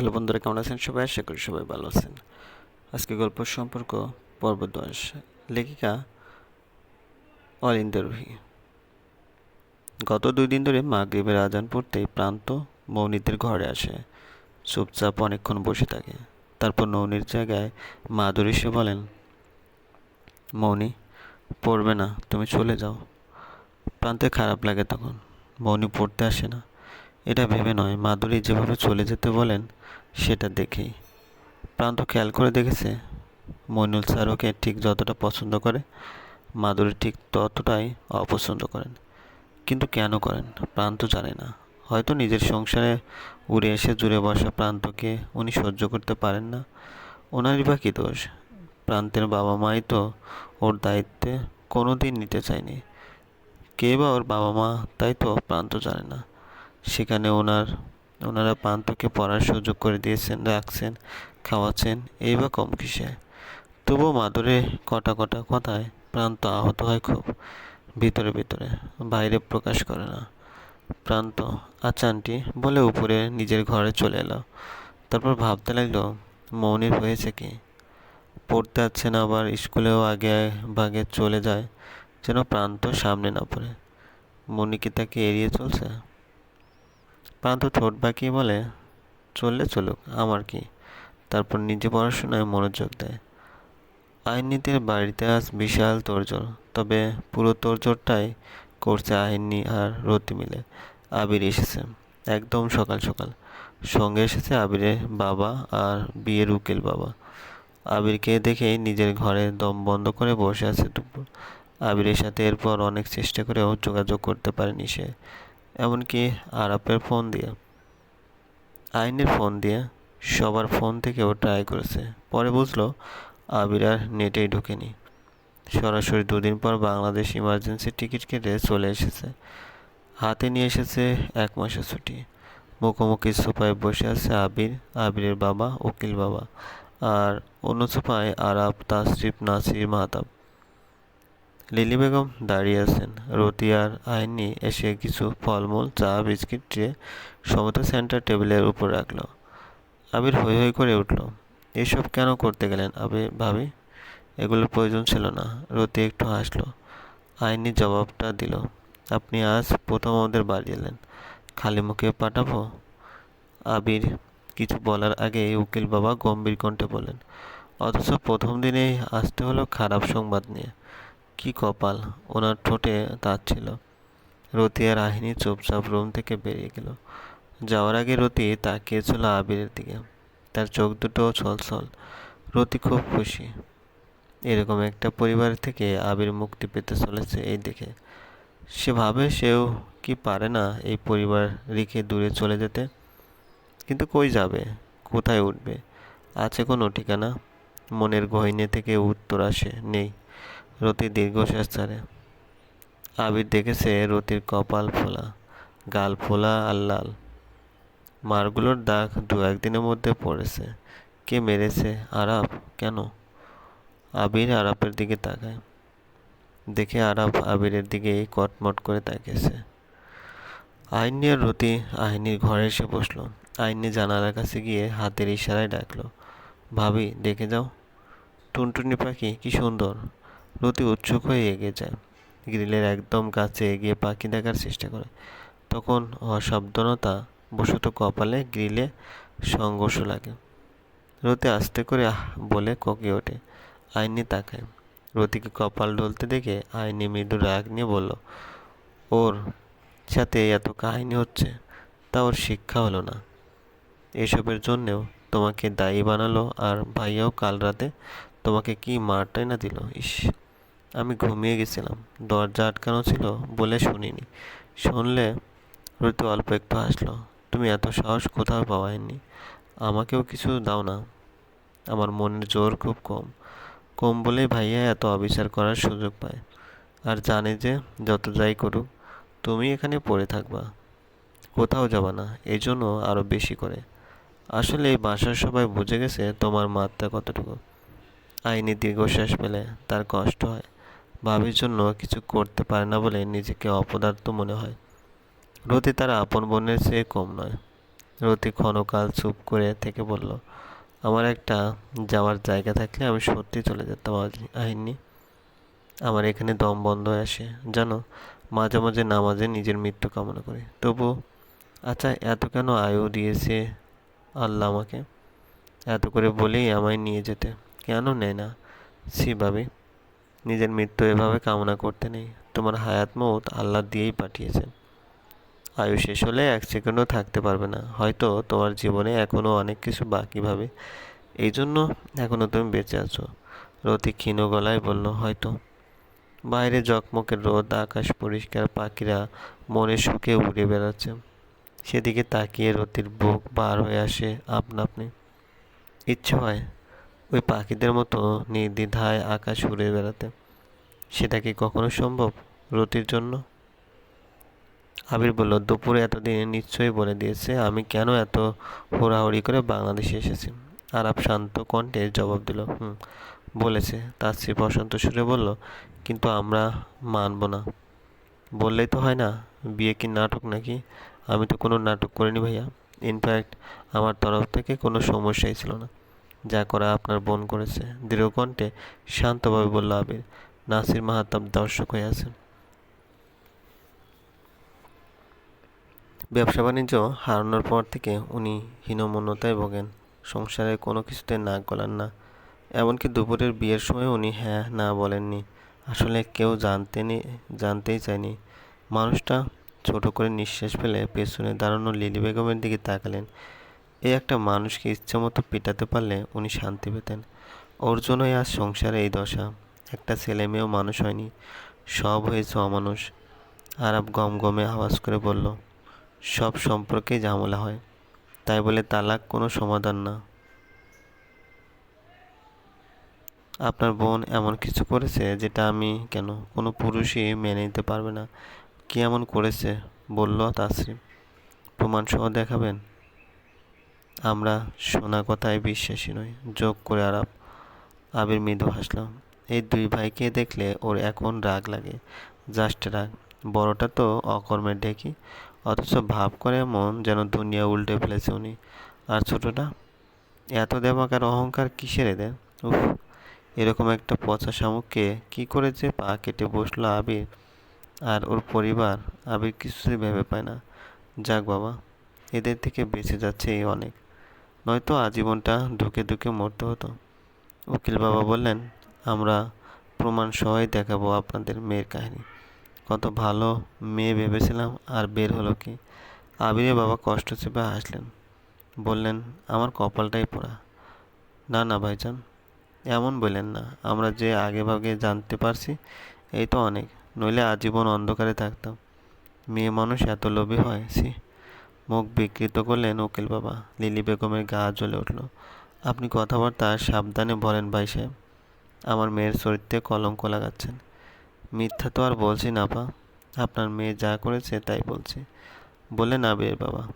Hello বন্ধুরা, কেমন আছেন সবাই? আশা করি সবাই ভালো আছেন। আজকে গল্প সম্পর্ক, পর্ব দশ। লেখিকা অলিন্দা রুহি। গত দুই দিন ধরে মাগরিবের আজান পড়তেই প্রান্ত মৌনিদের ঘরে আসে। চুপচাপ অনেকক্ষণ বসে থাকে। তারপর নৌনির জায়গায় মাধুরী এসে বলেন, মৌনি, পড়বে না, তুমি চলে যাও। প্রান্তে খারাপ লাগে তখন। মৌনি পড়তে আসে না। এটা ভেবে নয় মাধুরী যেভাবে চলে যেতে বলেন, সেটা দেখেই। প্রান্ত খেয়াল করে দেখেছে? মইনুল স্যার ওকে ঠিক যতটা পছন্দ করে মাধুরী ঠিক ততটাই অপছন্দ করেন। কিন্তু কেন করেন? প্রান্ত জানে না। হয়তো নিজের সংসারে উড়ে এসে জুড়ে বসা প্রান্তকে উনি সহ্য করতে পারেন না। ওনারই বা কী দোষ? প্রান্তের বাবা মাই তো ওর দায়িত্বে কোনো দিন নিতে চায়নি। কে বা ওর বাবা মা তাই তো প্রান্ত জানে না। সেখানে ওনার, ওনারা প্রান্তকে পড়ার সুযোগ করে দিয়েছেন, রাখছেন, খাওয়াচ্ছেন, এই বা কম কিসে। তবুও মাদুরে কটা কটা কথায় প্রান্ত আহত হয় খুব, ভিতরে ভিতরে, বাইরে প্রকাশ করে না। প্রান্ত আন্টি বলে উপরে নিজের ঘরে চলে এলো। তারপর ভাবতে লাগল, মৌনির হয়েছে কি? পড়তে যাচ্ছে না আবার, স্কুলেও আগে ভাগে চলে যায়, যেন প্রান্ত সামনে না পড়ে। মনি কি তাকে এড়িয়ে চলছে? প্রান্ত ঠোঁট বাঁকিয়ে বলে, চললে চলুক, আমার কি? তারপর নিজে পড়াশোনায় মনোযোগ দেয়। আইননীতির বাড়িতে আজ বিশাল তোড়জোড়, তবে পুরো তোড়জোড়টাই করছে আইনি আর রতি মিলে। আবির এসেছে, একদম সকাল সকাল। সঙ্গে এসেছে আবিরের বাবা আর বিয়ের উকিল বাবা। আবিরকে দেখেই নিজের ঘরে দম বন্ধ করে বসে আছে দুপুর। আবিরের সাথে এরপর অনেক চেষ্টা করেও যোগাযোগ করতে পারেনি সে। এমনকি আরাপের ফোন দিয়ে। আইনের ফোন দিয়ে সবার ফোন থেকেও ট্রাই করেছে। পরে বুঝলো আবির আর নেটেই ঢুকেনি। সরাসরি দুদিন পর বাংলাদেশ ইমার্জেন্সি টিকিট কেটে চলে এসেছে। হাতে নিয়ে এসেছে এক মাসের ছুটি। মুখোমুখি সোফায় বসে আছে আবির, আবিরের বাবা, উকিল বাবা। আর অন্য সোফায় আরাব তাসরিফ, নাসির, মাহতাব। লিলি বেগম দাঁড়িয়ে আছেন। রতি আর আইনি এসে কিছু ফলমূল, চা, বিস্কিট ট্রে সমস্ত সেন্টার টেবিলের উপর রাখল। আবির হৈ হৈ করে উঠল। এসব কেন করতে গেলেন আবির ভাবি? এগুলোর প্রয়োজন ছিল না। রতি একটু হাসলো। আইনি জবাবটা দিল, আপনি আজ প্রথম আমাদের বাড়ি এলেন। খালি মুখে পাঠাবো? আবির কিছু বলার আগে উকিল বাবা গম্ভীর কণ্ঠে বলেন অথচ প্রথম দিনেই আসতে হলো খারাপ সংবাদ নিয়ে। কি কপাল? ওনার ঠোঁটে তার ছিল। রতি আর আহিনী চুপচাপ রুম থেকে বেরিয়ে গেল। যাওয়ার আগে রতি তাকিয়েছিল আবিরের দিকে। তার চোখ দুটো ছলছল। রতি খুব খুশি। এরকম একটা পরিবার থেকে আবির মুক্তি পেতে চলেছে এই দেখে। সে ভাবে সেও কি পারে না এই পরিবার রেখে দূরে চলে যেতে? কিন্তু কই যাবে? কোথায় উঠবে? আছে কোনো ঠিকানা? মনের গহিনে থেকে উত্তর আসে, নেই। রতি দীর্ঘশ্বাস ছাড়ে। আবির দেখেছে রতির কপাল ফোলা, গাল ফোলা আর লাল। মারগুলোর দাগ দু একদিনের মধ্যে পড়েছে। কে মেরেছে? আরাপ কেন? আবির আরাপের দিকে তাকায়। দেখে আরাপ আবিরের দিকে কটমট করে তাকিয়েছে। আইনি আর রতি আইনির ঘরে এসে বসল। আইনি জানালার কাছে গিয়ে হাতের ইশারায় ডাকলো। ভাবি, দেখে যাও। টুনটুনি পাখি, কি সুন্দর। রতি উৎসুক হয়ে এগিয়ে যায়। গ্রিলের একদম কাছে এগিয়ে পাখি দেখার চেষ্টা করে। তখন অসাবধানতা বশত কপালে গ্রিলে সংঘর্ষ লাগে। রতি আস্তে করে বলে ককে ওঠে। আইনি তাকায়। রতিকে কপাল ডলতে দেখে আইনি মৃদু রাগ নিয়ে বলল, ওর সাথে এত কাহিনী হচ্ছে, তা ওর শিক্ষা হলো না। এসবের জন্যেও তোমাকে দায়ী বানালো, আর ভাইয়াও কাল রাতে তোমাকে কি মারটাই না দিল? ইস আমি ঘুমিয়ে গেছিলাম। দরজা আটকানো ছিল বলে শুনিনি। শুনলে রতি অল্প একটু হাসলো, তুমি এত সাহস কোথাও পাওয়ায়নি আমাকেও কিছু দাও না। আমার মনের জোর খুব কম। কম বলেই ভাইয়া এত অবিচার করার সুযোগ পায়। আর জানে যে যত যাই করুক, তুমি এখানে পড়ে থাকবা। কোথাও যাবা না এই জন্য আরও বেশি করে। আসলে এই বাসার সবাই বুঝে গেছে তোমার মাত্রা কতটুকু। আইনি দীর্ঘশ্বাস পেলে তার কষ্ট হয়। ভাবির জন্য কিছু করতে পারে না বলে নিজেকে অপদার্থ মনে হয়। রতি তার আপন বোনের চেয়ে কম নয়। রতি ক্ষণকাল চুপ করে থেকে বলল, আমার একটা যাওয়ার জায়গা থাকলে আমি সত্যি চলে যেতাম আহিনি আমার এখানে দম বন্ধ হয়ে আসে। জানো, মাঝে মাঝে নামাজে নিজের মৃত্যু কামনা করি। তবু আচ্ছা এত কেন আয়ু দিয়েছে আল্লাহ আমাকে? এত করে বলেই আমায় নিয়ে যেতে। কেন নেয় না? সি ভাবি। নিজের মৃত্যু এভাবে কামনা করতে নেই। তোমার হায়াত মত আল্লাহ দিয়েই পাঠিয়েছেন। আয়ু শেষ হলে এক সেকেন্ডও থাকতে পারবে না। হয়তো তোমার জীবনে এখনও অনেক কিছু বাকি ভাবে। এই জন্য এখনও তুমি বেঁচে আছো। রতি ক্ষীণ গলায় বলল, হয়তো। বাইরে জকমকের রোদ, আকাশ পরিষ্কার, পাখিরা মনে সুখে উড়ে বেড়াচ্ছে। সেদিকে তাকিয়ে রতির বুক বার হয়ে আসে আপনা আপনি। ইচ্ছে হয় ওই পাখিদের মতো নির্দ্বিধায় আকাশ উড়ে বেড়াতে। সেটা কি কখনো সম্ভব রতির জন্য? আবির বলল, দুপুরে এতদিন নিশ্চয়ই বলে দিয়েছে, আমি কেন এত হুড়াহুড়ি করে বাংলাদেশে এসেছি? আরাপ শান্ত কণ্ঠে জবাব দিল, হুম, বলেছে। তার শ্রী বসন্ত সুরে বলল, কিন্তু আমরা মানব না। বললেই তো হয় না, বিয়ে কি নাটক নাকি? আমি তো কোনো নাটক করিনি ভাইয়া। ইনফ্যাক্ট, আমার তরফ থেকে কোনো সমস্যাই ছিল না। যা করা আপনার বোন করেছে। দৃঢ়কণ্ঠে শান্তভাবে বলল আবির। নাসির মাহাতাব দর্শক হয়ে আছেন। ব্যবসা বাণিজ্য হারানোর পর থেকে উনি হীনমন্যতায় ভোগেন। সংসারের কোনো কিছুতে নাক গলান না। এমনকি দুপুরের বিয়ের সময় উনি হ্যাঁ না বলেননি। আসলে কেউ জানতে জানতেই চায়নি। মানুষটা ছোট করে নিঃশ্বাস ফেলে পেছনে দাঁড়ানো লিলি বেগমের দিকে তাকালেন। এই একটা মানুষকে ইচ্ছামতো পিটাতে পারলে উনি শান্তি পেতেন। ওর জন্যই আজ সংসারে এই দশা। একটা ছেলে মেয়েও মানুষ হয়নি, সব হয়েছে অমানুষ। আরব গম গমে আওয়াজ করে বলল, সব সম্পর্কে ঝামেলা হয়। তাই বলে তালাক কোনো সমাধান না। আপনার বোন এমন কিছু করেছে যেটা আমি কেন? কোনো পুরুষই মেনে নিতে পারবে না। কি এমন করেছে? বলল তাসরিম। প্রমাণ সহ দেখাবেন? আমরা শোনা কথায় বিশ্বাসী নই, যোগ করে আরাপ আবির মৃদু হাসলাম। এই দুই ভাইকে দেখলে ওর এখন রাগ লাগে, জাস্ট রাগ। বড়টা তো অকর্মের ঢেকি, অথচ ভাব করে এমন যেন দুনিয়া উল্টে ফেলেছে উনি। আর ছোটটা? এত দেমাক আর অহংকার কিসের এদের? উফ, এরকম একটা পচা শামুককে কী করে যে পা কেটে বসল আবির? আর ওর পরিবার আবির কিছুই ভেবে পায় না। যাক বাবা, এদের থেকে বেঁচে যাচ্ছে এই অনেক। নয়তো আজীবনটা ঢুকে ঢুকে মরতে হতো। উকিল বাবা বললেন, আমরা প্রমাণ সহায় দেখাবো আপনাদের মেয়ের কাহিনী। কত ভালো মেয়ে ভেবেছিলাম, আর বের হলো কি? আবিরে বাবা কষ্ট চেপে হাসলেন। বললেন, আমার কপালটাই পড়া। না না ভাইজান, এমন বললেন না। আমরা যে আগে ভাগে জানতে পারছি, এই তো অনেক। নইলে আজীবন অন্ধকারে থাকতাম। মেয়ে মানুষ এত লোভী হয় সি মুখ বিকৃত করলেন, উকিল বাবা, লিলি বেগমের গা জ্বলে উঠল। আপনি কথাবার্তা সাবধানে বলেন ভাই সাহেব। আমার মেয়ের চরিত্রে কলঙ্ক লাগাচ্ছেন। মিথ্যা তো আর বলছি না পা আপনার মেয়ে যা করেছে তাই বলছি। বলে না আবির বাবা।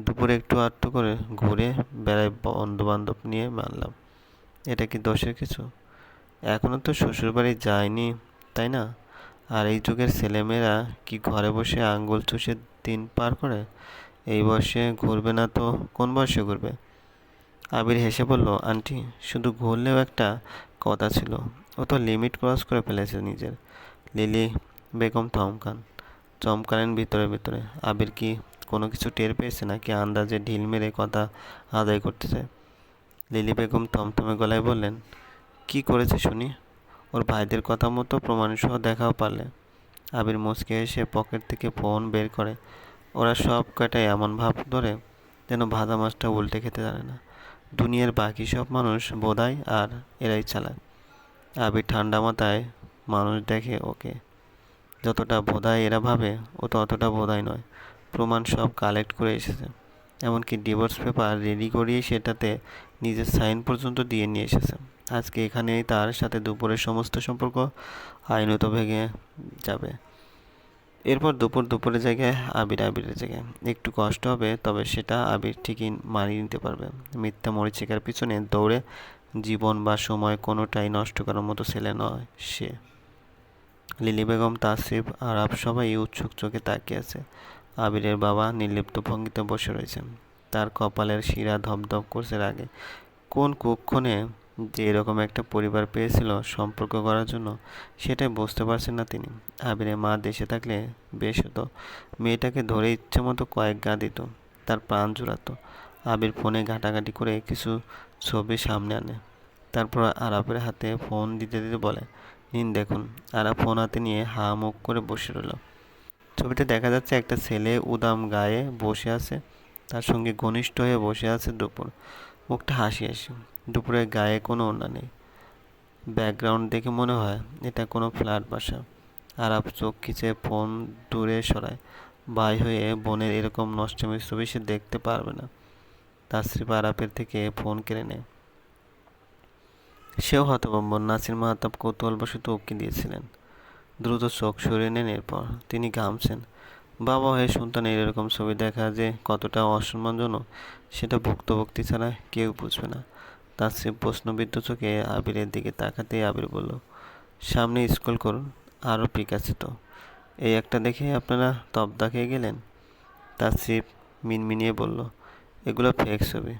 দুপুরে একটু আটটু করে ঘুরে বেড়াই বন্ধু বান্ধব নিয়ে মানলাম। এটা কি দোষের কিছু? এখনও তো শ্বশুরবাড়ি যায়নি, তাই না? আর এই যুগের ছেলেমেয়েরা কি ঘরে বসে আঙ্গুল চুষে দিন পার করে? এই বয়সে ঘুরবে না তো? কোন বয়সে ঘুরবে? আবির হেসে বলল, আন্টি, শুধু ঘুরলেও একটা কথা ছিল। ও তো লিমিট ক্রস করে ফেলেছে নিজের। লিলি বেগম থমকান। চমকালেন ভিতরে ভিতরে। আবির কি কোনো কিছু টের পেয়েছে নাকি আন্দাজে ঢিল মেরে কথা আদায় করতেছে? লিলি বেগম থমথমে গলায় বললেন, কি করেছে শুনি? ওর ভাইদের কথা মতো প্রমাণসহ দেখাও পারলে। আবির মুচকে এসে পকেট থেকে ফোন বের করে ওরা সব কটাই এমন ভাব ধরে যেন ভাজা মাছটা উল্টে খেতে জানে না। দুনিয়ার বাকি সব মানুষ বোধায় আর এরাই চালায় আবির ঠান্ডা মাথায় মানুষ দেখে ওকে। যতটা বোধায় এরা ভাবে, ও ততটা বোধায় নয়। প্রমাণ সব কালেক্ট করে এসেছে। এমনকি ডিভোর্স পেপার রেডি করিয়ে সেটাতে নিজের সাইন পর্যন্ত দিয়ে নিয়ে এসেছে। আজকে এখানেই তার সাথে দুপুরের সমস্ত সম্পর্ক আইনত ভেঙে যাবে। এরপর দুপুর দুপুরের জায়গায় আবির আবিরের জায়গায়। একটু কষ্ট হবে, তবে সেটা আবির ঠিকই মানিয়ে নিতে পারবে। মিথ্যা মরিচিকার পিছনে দৌড়ে জীবন বা সময় কোনোটাই নষ্ট করার মতো ছেলে নয় সে। লিলি বেগম, তাসিফ আরব সবাই উৎসুক চোখে তাকিয়ে আছে। আবিরের বাবা নির্লিপ্ত ভঙ্গিতে বসে রয়েছেন। তার কপালের শিরা ধপধপ করছে রাগে। কোন কুক্ষণে যে এরকম একটা পরিবার পেয়েছিল সম্পর্ক করার জন্য, সেটাই বুঝতে পারছেন না তিনি। আবিরের মা দেশে থাকলে বেশ হতো। মেয়েটাকে ধরে ইচ্ছে মতো কয়েক গা দিত, তার প্রাণ জুড়াতো আবির ফোনে ঘাটাঘাটি করে কিছু ছবি সামনে আনে। তারপর আরাপের হাতে ফোন দিতে দিতে বলে, নিন দেখুন। আরা ফোন হাতে নিয়ে হা মুখ করে বসে রইল। ছবিতে দেখা যাচ্ছে একটা ছেলে উদাম গায়ে বসে আছে, তার সঙ্গে ঘনিষ্ঠ হয়ে বসে আছে দুপুর। মুখটা হাসি হাসি। দুপুরের গায়ে কোনো ওড়না নেই। ব্যাকগ্রাউন্ড দেখে মনে হয় এটা কোনো ফ্ল্যাট বাসা। আরাপ চোখ খিচে ফোন দূরে সরায়। ভাই হয়ে বোনের এরকম নষ্টমী ছবি সে দেখতে পারবে না। তাসরিফ আরাপের থেকে ফোন কেড়ে নেয়। সেও হতভম্ব। নাসির মাহতাব কৌতূহলবশত উকি দিয়েছিলেন। দ্রুত চোখ সরিয়ে নেন এরপর তিনি ঘামছেন। বাবা হয়ে সন্তানের এরকম ছবি দেখা যে কতটা অসম্মানজনক, সেটা ভুক্তভোক্তি ছাড়া কেউ বুঝবে না। তাসরিফ প্রশ্নবিদ্ধ চোখে আবিরের দিকে তাকাতেই আবির বলল, সামনে স্কুল করুন, আরও পিক আছে তো। এই একটা দেখে আপনারা তবদা খেয়ে গেলেন? তাসরিফ মিনমিনিয়ে বলল, এগুলো ফেক ছবি।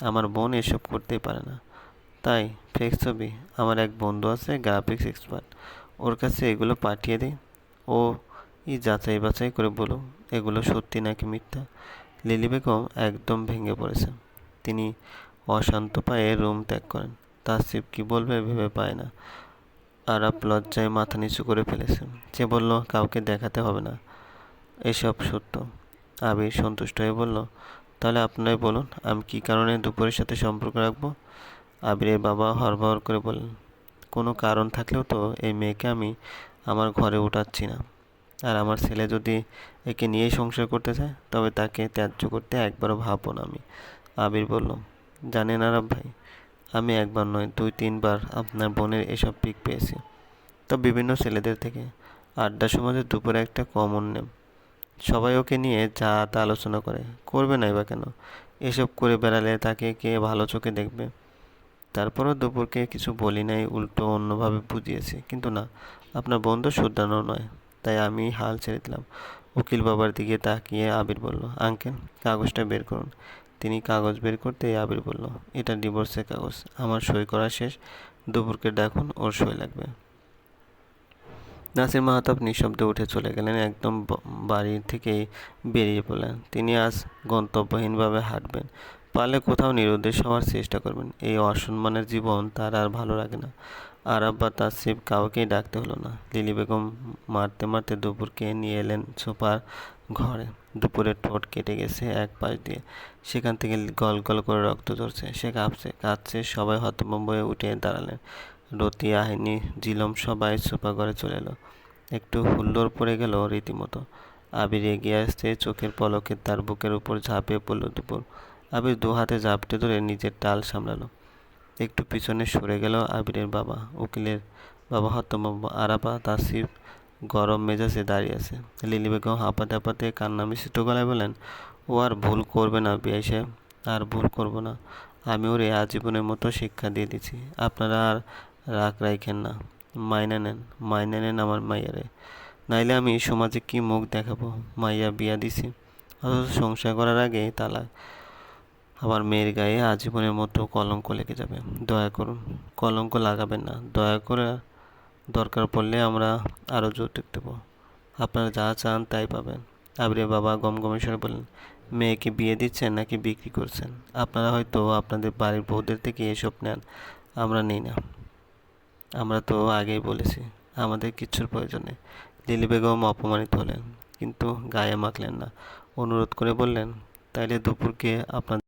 আমার বোন এসব করতেই পারে না। তাই ফেক ছবি। আমার এক বন্ধু আছে গ্রাফিক্স এক্সপার্ট ওর কাছে এগুলো পাঠিয়ে দিই। ও ই যাচাই বাছাই করে বলুন এগুলো সত্যি নাকি মিথ্যা? লিলি বেগম একদম ভেঙে পড়েছে। তিনি অশান্ত পায়ে রুম ত্যাগ করেন। তাসিফ কি বলবে ভেবে পায় না। আরাপ লজ্জায় মাথা নিচু করে ফেলেছে। সে বলল, কাউকে দেখাতে হবে না। এসব সত্য। আবির সন্তুষ্ট হয়ে বলল, তাহলে আপনারাই বলুন, আমি কী কারণে দুপুরের সাথে সম্পর্ক রাখব? আবিরের বাবা হরবহর করে বললেন, কোনো কারণ থাকলেও তো এই মেয়েকে আমি আমার ঘরে উঠাচ্ছি না। আর আমার ছেলে যদি একে নিয়েই সংসার করতে চায়, তবে তাকে ত্যায্য করতে একবারও ভাববো না আমি। আবির বলল জানেন আরব ভাই, আমি একবার নয়, দুই, তিনবার আপনার বোনের এসব পিক পেয়েছি। তো বিভিন্ন ছেলেদের থেকে আড্ডা সমাজে দুপুরে একটা কমন নেম সবাই ওকে নিয়ে যা তা আলোচনা করে, করবে নাই বা কেন? এসব করে বেড়ালে তাকে কে ভালো চোখে দেখবে? তারপরও দুপুরকে কিছু বলি নাই, উল্টো অন্যভাবে বুঝিয়েছি, কিন্তু না, আপনার বন্ধু শুদ্ধানো নয়, তাই আমি হাল ছেড়ে দিলাম। উকিল বাবার দিকে তাকিয়ে আবির বলল, আঙ্কেল, কাগজটা বের করুন। তিনি কাগজ বের করতে আবির বলল, এটা ডিভোর্সের কাগজ। আমার সই করা শেষ। দুপুরকে ডাকুন, ওর সই লাগবে। নাসির মাহাতাব নিঃশব্দে উঠে চলে গেলেন একদম বাড়ি থেকেই বেরিয়ে পড়লেন। তিনি আজ গন্তব্যহীনভাবে হাঁটবেন। পারলে কোথাও নিরুদ্দেশ হওয়ার চেষ্টা করবেন। এই অসম্মানের জীবন তার আর ভালো লাগে না। আরব বা তাসিফ কাউকেই ডাকতে হলো না। লিলি বেগম মারতে মারতে দুপুরকে নিয়ে এলেন সোফার ঘরে। দুপুরে ঠোঁট কেটে গেছে এক পাশ দিয়ে। সেখান থেকে গল গল করে রক্ত ঝরছে। সে কাঁপছে, কাঁদছে, সবাই হতভম্ব হয়ে উঠে দাঁড়ালেন। রতি, আহিনী জিলম সবাই সোফা ঘরে চলে এলো। একটু হুল্লোড় পড়ে গেল রীতিমতো। আবির এগিয়ে আসতে চোখের পলকে তার বুকের উপর ঝাঁপিয়ে পড়ল দুপুর। আবির দু হাতে ঝাপটে ধরে নিজের টাল সামলালো। একটু পিছনে সরে গেল আবিরের বাবা। উকিলের বাবা হতম্ব আরাপা, তাসিফ গরম মেজাজে দাঁড়িয়ে আছে। লিলি বেগম হাঁপাতে হাঁপাতে কান্না মিশ্রিত গলায় বলেন ও আর ভুল করবে না বিআই সাহেব, আর ভুল করব না। আমি ওরে আজীবনের মতো শিক্ষা দিয়ে দিচ্ছি। আপনারা আর রাগ রাইখেন না। মাইনা নেন মাইনা নেন আমার মাইয়ারে। নাইলে আমি সমাজে কি মুখ দেখাবো? মাইয়া বিয়া দিছি। অথচ সংসার করার আগে তালাক। আমার মেয়ের গায়ে আজীবনের মতো কলঙ্ক লেগে যাবে। দয়া করুন, কলঙ্ক লাগাবেন না। দয়া করে দরকার পড়লে আমরা আরও যৌতুক দেবো আপনারা যা চান তাই পাবেন। আবরে বাবা গমগমেশ্বরে বললেন, মেয়েকে বিয়ে দিচ্ছেন নাকি বিক্রি করছেন? আপনারা হয়তো আপনাদের বাড়ির বউদের থেকে এসব নেন। আমরা নেই না। আমরা তো আগেই বলেছি, আমাদের কিচ্ছুর প্রয়োজন লিলি বেগম অপমানিত হলেন, কিন্তু গায়ে মাখলেন না। অনুরোধ করে বললেন, তাইলে দুপুরকে আপনার